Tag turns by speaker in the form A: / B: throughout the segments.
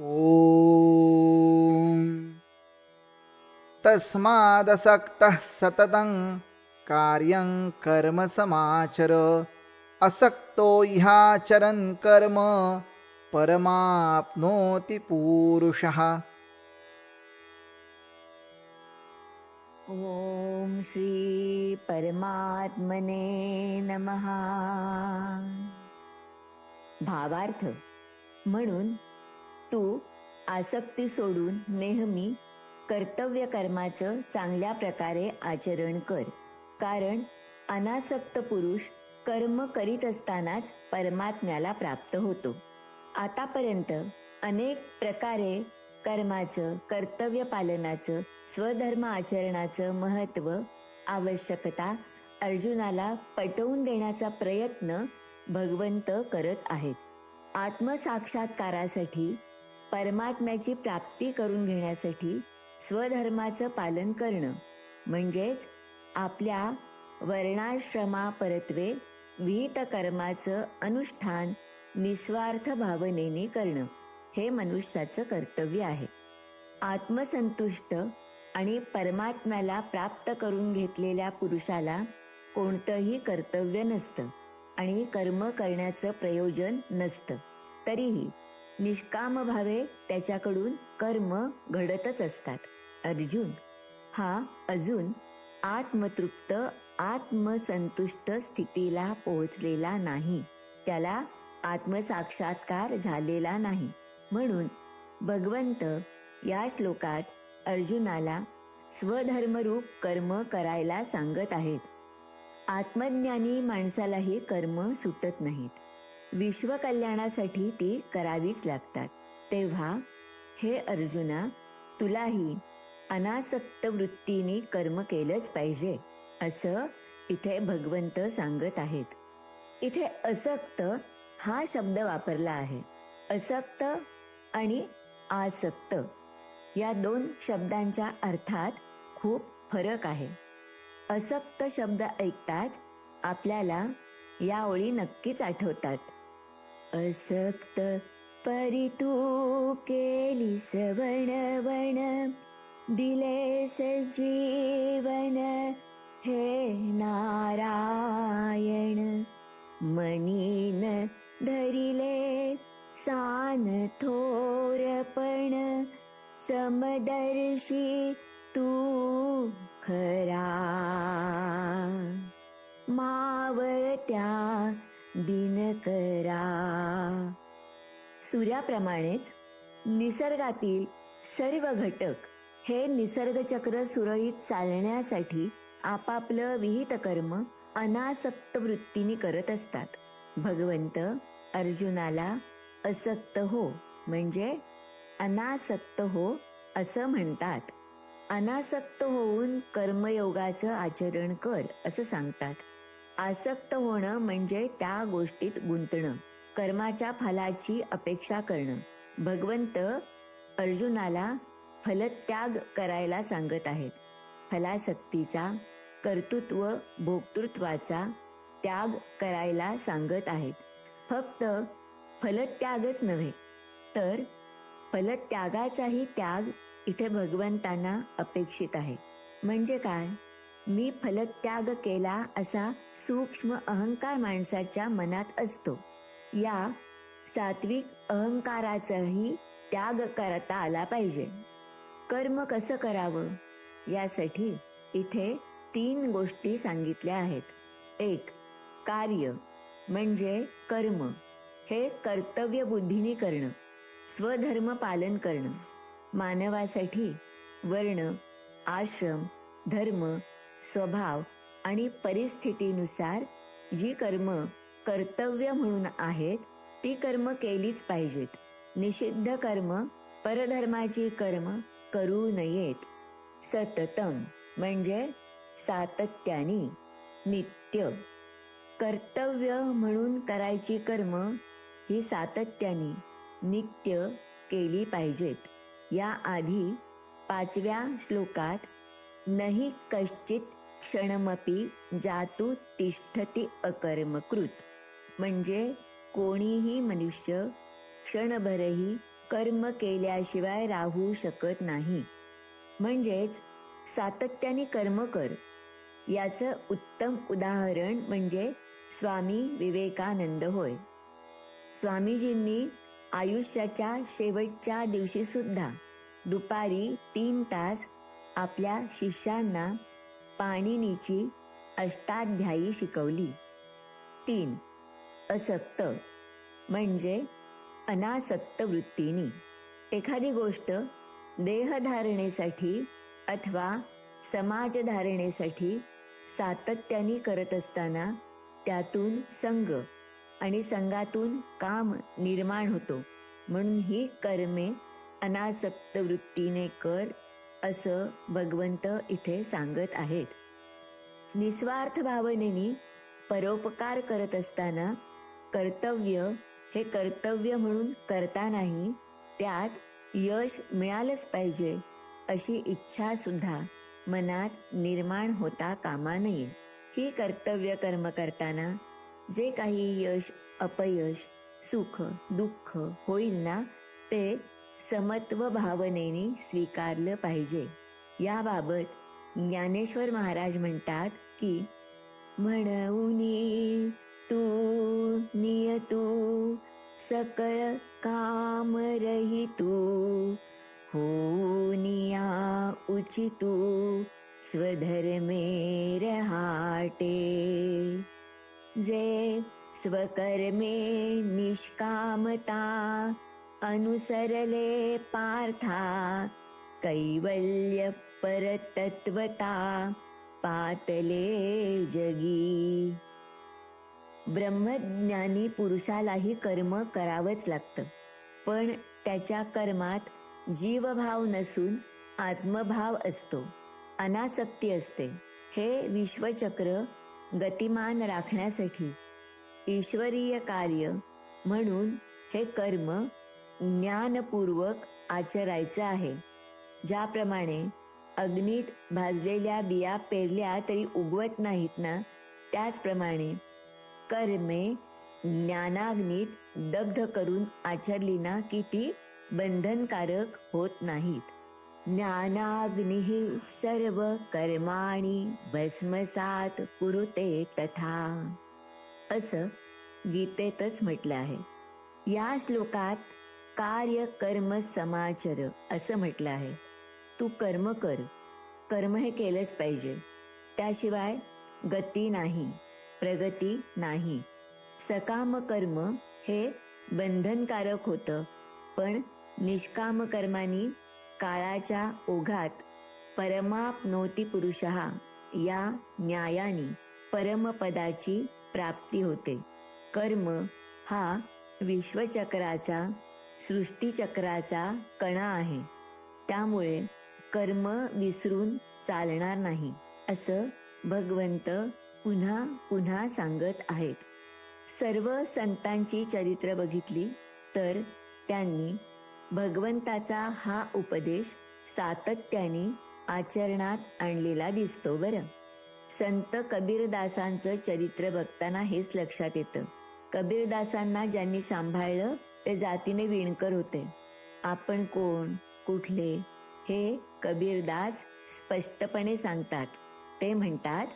A: ॐ तस्मादसक्तः सततं कार्यं कर्म समाचर। असक्तो ह्याचरन् कर्म परमाप्नोति पूरुषः।
B: ॐ श्री परमात्मने नमः। भावार्थ म्हणून तू आसक्ती सोडून नेहमी कर्तव्य कर्माचं चांगल्या प्रकारे आचरण कर. कारण अनासक्त पुरुष कर्म करीत असतानाच परमात्म्याला प्राप्त होतो. आतापर्यंत अनेक प्रकारे कर्माचं कर्तव्य पालनाचं स्वधर्म आचरणाचं महत्त्व आवश्यकता अर्जुनाला पटवून देण्याचा प्रयत्न भगवंत करत आहेत. आत्मसाक्षात्कारासाठी परमात्म्याची प्राप्ती करून घेण्यासाठी स्वधर्माचं पालन करणं. म्हणजेच आपल्या वर्णाश्रमापरत्वे विहित कर्माचं अनुष्ठान निस्वार्थ भावनेने करणं हे मनुष्याचं कर्तव्य आहे. आत्मसंतुष्ट आणि परमात्म्याला प्राप्त करून घेतलेल्या पुरुषाला कोणतंही कर्तव्य नसतं आणि कर्म करण्याचं प्रयोजन नसतं. तरीही निष्काम भावे त्याच्याकडून कर्म घडतच असतात. अर्जुन हा अजून आत्मतृप्त आत्मसंतुष्ट स्थितीला पोहोचलेला नाही. त्याला आत्मसाक्षात्कार झालेला नाही. म्हणून भगवंत या श्लोकात अर्जुनाला स्वधर्मरूप कर्म करायला सांगत आहेत. आत्मज्ञानी माणसालाही कर्म सुटत नाहीत. विश्वकल्याणासाठी ती करावीच लागतात. तेव्हा हे अर्जुना तुलाही अनासक्त वृत्तीने कर्म केलंच पाहिजे असं इथे भगवंत सांगत आहेत. इथे असक्त हा शब्द वापरला आहे. असक्त आणि आसक्त या दोन शब्दांच्या अर्थात खूप फरक आहे. असक्त शब्द ऐकताच आपल्याला या ओळी नक्कीच आठवतात. असक्त परी तू केली सवण वण दिले सजीवन हे नारायण मनीन धरिले सान थोरपण समदर्शी तू खरा दिनकरा सूर्याप्रमाणेच निसर्गातील सर्व घटक हे निसर्गचक्र सुरळीत चालण्यासाठी आपापलं विहित कर्म अनासक्त वृत्तीने करत असतात. भगवंत अर्जुनाला असक्त हो म्हणजे अनासक्त हो असं म्हणतात. अनासक्त होऊन कर्मयोगाचं आचरण कर असं सांगतात. आसक्त होणं म्हणजे त्या गोष्टीत गुंतणं कर्माच्या फलाची अपेक्षा करणं. भगवंत अर्जुनाला फलत्याग करायला सांगत आहेत. फलासक्तीचा कर्तृत्व भोक्तृत्वाचा त्याग करायला सांगत आहेत. फक्त फलत्यागच नव्हे तर फलत्यागाचाही त्याग इथे भगवंतांना अपेक्षित आहे. म्हणजे काय? मी फलत्याग केला असा सूक्ष्म अहंकार माणसाच्या मनात असतो. या सात्विक अहंकाराचाही त्याग करता आला पाहिजे. कर्म कसं करावं? यासाठी इथे तीन गोष्टी सांगितल्या आहेत. एक कार्य म्हणजे कर्म. हे कर्तव्य बुद्धीने करणं स्वधर्म पालन करणं मानवासाठी वर्ण आश्रम धर्म स्वभाव आणि परिस्थितीनुसार जी कर्म कर्तव्य म्हणून आहेत ती कर्म केलीच पाहिजेत. निषिद्ध कर्म परधर्माची कर्म करू नयेत. सततम म्हणजे सातत्याने नित्य. कर्तव्य म्हणून करायची कर्म ही सातत्याने नित्य केली पाहिजेत. या आधी पाचव्या श्लोकात नहि कश्चित क्षणमपि जातु तिष्ठती अकर्मकृत. म्हणजे कोणीही मनुष्य क्षणभरही कर्म केल्याशिवाय राहू शकत नाही. म्हणजेच सातत्याने कर्म कर. याचं उत्तम उदाहरण म्हणजे स्वामी विवेकानंद होय. स्वामीजींनी आयुष्याच्या शेवटच्या दिवशी सुद्धा दुपारी तीन तास आपल्या शिष्यांना पाणिनीची अष्टाध्यायी शिकवली. तीन असक्त म्हणजे अनासक्त वृत्तीनी. एखादी गोष्ट देहधारणेसाठी अथवा समाजधारणेसाठी सातत्याने करत असताना त्यातून संघ आणि संघातून काम निर्माण होतो. म्हणून ही कर्मे अनासक्त वृत्तीने कर असं भगवंत इथे सांगत आहेत. निस्वार्थ भावनेनी परोपकार करत असताना कर्तव्य हे कर्तव्य म्हणून करता नाही त्यात यश मिळालंच पाहिजे अशी इच्छा सुद्धा मनात निर्माण होता कामा नये. ही कर्तव्य कर्म करताना जे काही यश अपयश सुख दुःख होईल ना ते समत्व भावनेने स्वीकारलं पाहिजे. याबाबत ज्ञानेश्वर महाराज म्हणतात की म्हणून तू नियतू सकळ काम रहितू होनिया उचितू स्वधर्मे रहाटे. जे स्वकर्मे निष्कामता अनुसरले पार्था कैवल्य परतत्वता पातले जगी. ब्रह्मज्ञानी पुरुषालाही कर्म करावंच लागतं. पण त्याच्या कर्मात जीवभाव नसून आत्मभाव असतो. अनासक्ती असते. हे विश्वचक्र गतिमान राखण्यासाठी ईश्वरीय कार्य म्हणून हे कर्म ज्ञानपूर्वक आचरायचं आहे. ज्याप्रमाणे अग्नीत भाजलेल्या बिया पेरल्या तरी उगवत नाहीत ना? त्याचप्रमाणे कर्मे ज्ञानाग्नीत दग्ध करून आचरली ना की ती बंधनकारक होत नाहीत. ज्ञानाग्नी सर्व कर्माणी भस्मसात कुरुते तथा. असं गीतेतच म्हटलं आहे. या श्लोकात कार्य कर्म समाचर असं म्हटलं आहे. तू कर्म कर. कर्म हे केलंच पाहिजे. त्याशिवाय गती नाही प्रगती नाही. सकाम कर्म हे बंधनकारक होतं पण निष्काम कर्मानी काळाच्या ओघात परमापनोती पुरुषहा या न्यायाने परमपदाची प्राप्ती होते. कर्म हा विश्वचक्राचा सृष्टीचक्राचा कणा आहे. त्यामुळे कर्म विसरून चालणार नाही असं भगवंत पुन्हा पुन्हा सांगत आहेत. सर्व संतांची चरित्र बघितली तर त्यांनी भगवंताचा हा उपदेश सातत्याने आचरणात आणलेला दिसतो बरं. संत कबीरदासांचं चरित्र बघताना हेच लक्षात येतं. कबीरदासांना ज्यांनी सांभाळलं ते जातीने विणकर होते. आपण कोण कुठले हे कबीरदास स्पष्टपणे सांगतात. ते म्हणतात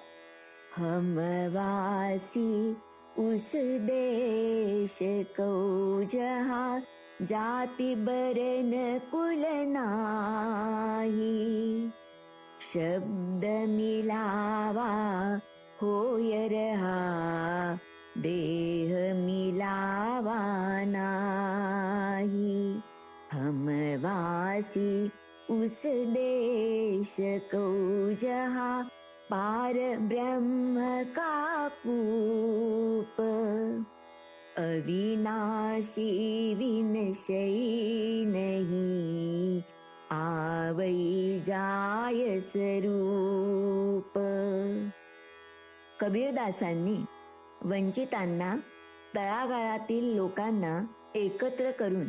B: हमवासी उस देश को जहा जाति बरन कुल नाही. शब्द मिलावा होय रहा देह मिलावा ना वासी उस देश को जहा पार ब्रह्म का पूप अविनाशी विनशई नहीं आवई जाय स्वरूप। कबीरदासांनी वंचितांना तळागाळातील लोकांना एकत्र करून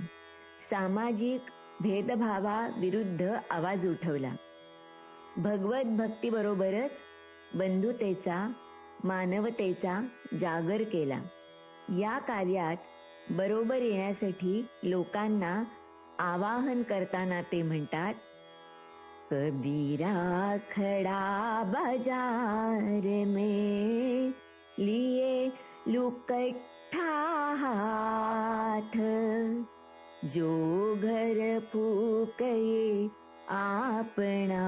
B: सामाजिक भेदभावाविरुद्ध आवाज उठवला. भगवत भक्तीबरोबरच बंधुतेचा मानवतेचा जागर केला. या कार्यात बरोबर येण्यासाठी लोकांना आवाहन करताना ते म्हणतात कबीरा खडा बाजार में लिए लुकट जो घर फूकये आपणा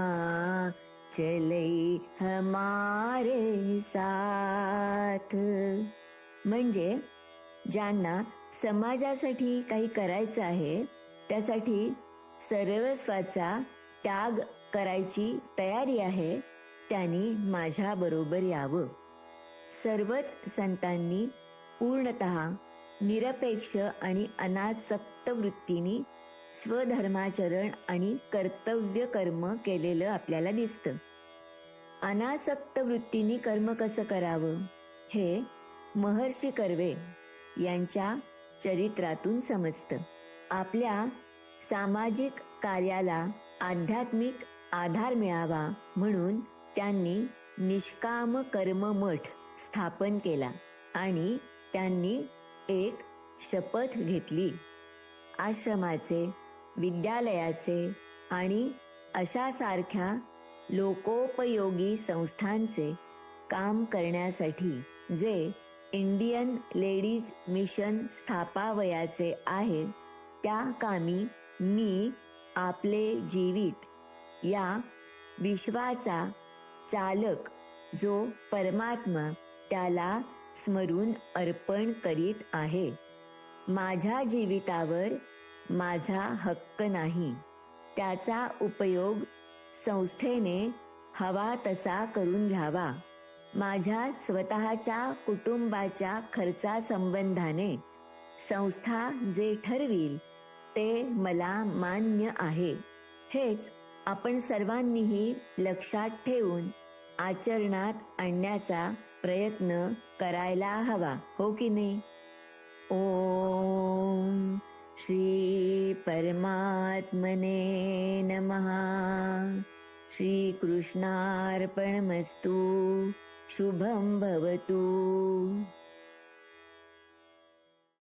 B: चले हमारे साथ. म्हणजे ज्यांना समाजासाठी काही करायचं आहे त्यासाठी सर्वस्वाचा त्याग करायची तयारी आहे त्यांनी माझ्याबरोबर यावं. सर्वच संतांनी पूर्णत निरपेक्ष आणि अनासक्त वृत्तीने स्वधर्माचरण आणि कर्तव्य कर्म केलेलं आपल्याला दिसतं. अनासक्त वृत्तीने कर्म कसं करावं? हे महर्षी कर्वे यांच्या चरित्रातून समजतं. आपल्या सामाजिक कार्याला आध्यात्मिक आधार मिळावा म्हणून त्यांनी निष्काम कर्म मठ स्थापन केला आणि त्यांनी एक शपथ घेतली. आश्रमाचे विद्यालयाचे आणि अशा सारख्या लोकोपयोगी संस्थांचे काम करण्यासाठी जे इंडियन लेडीज मिशन स्थापावयाचे आहे त्या कामी मी आपले जीवित या विश्वाचा चालक जो परमात्मा त्याला स्मरून अर्पण करीत आहे. माझ्या जीवितावर माझा हक्क नाही. त्याचा उपयोग संस्थेने हवा तसा करून घ्यावा. माझ्या स्वतःच्या कुटुंबाच्या खर्चासंबंधाने संस्था जे ठरविल ते मला मान्य आहे. हेच आपण सर्वांनीही लक्षात ठेवून आचरणात आणण्याचा प्रयत्न करायला हवा हो की नाही? ओम श्री परमात्मने नमहा श्री कृष्णार्पणमस्तु शुभं भवतु.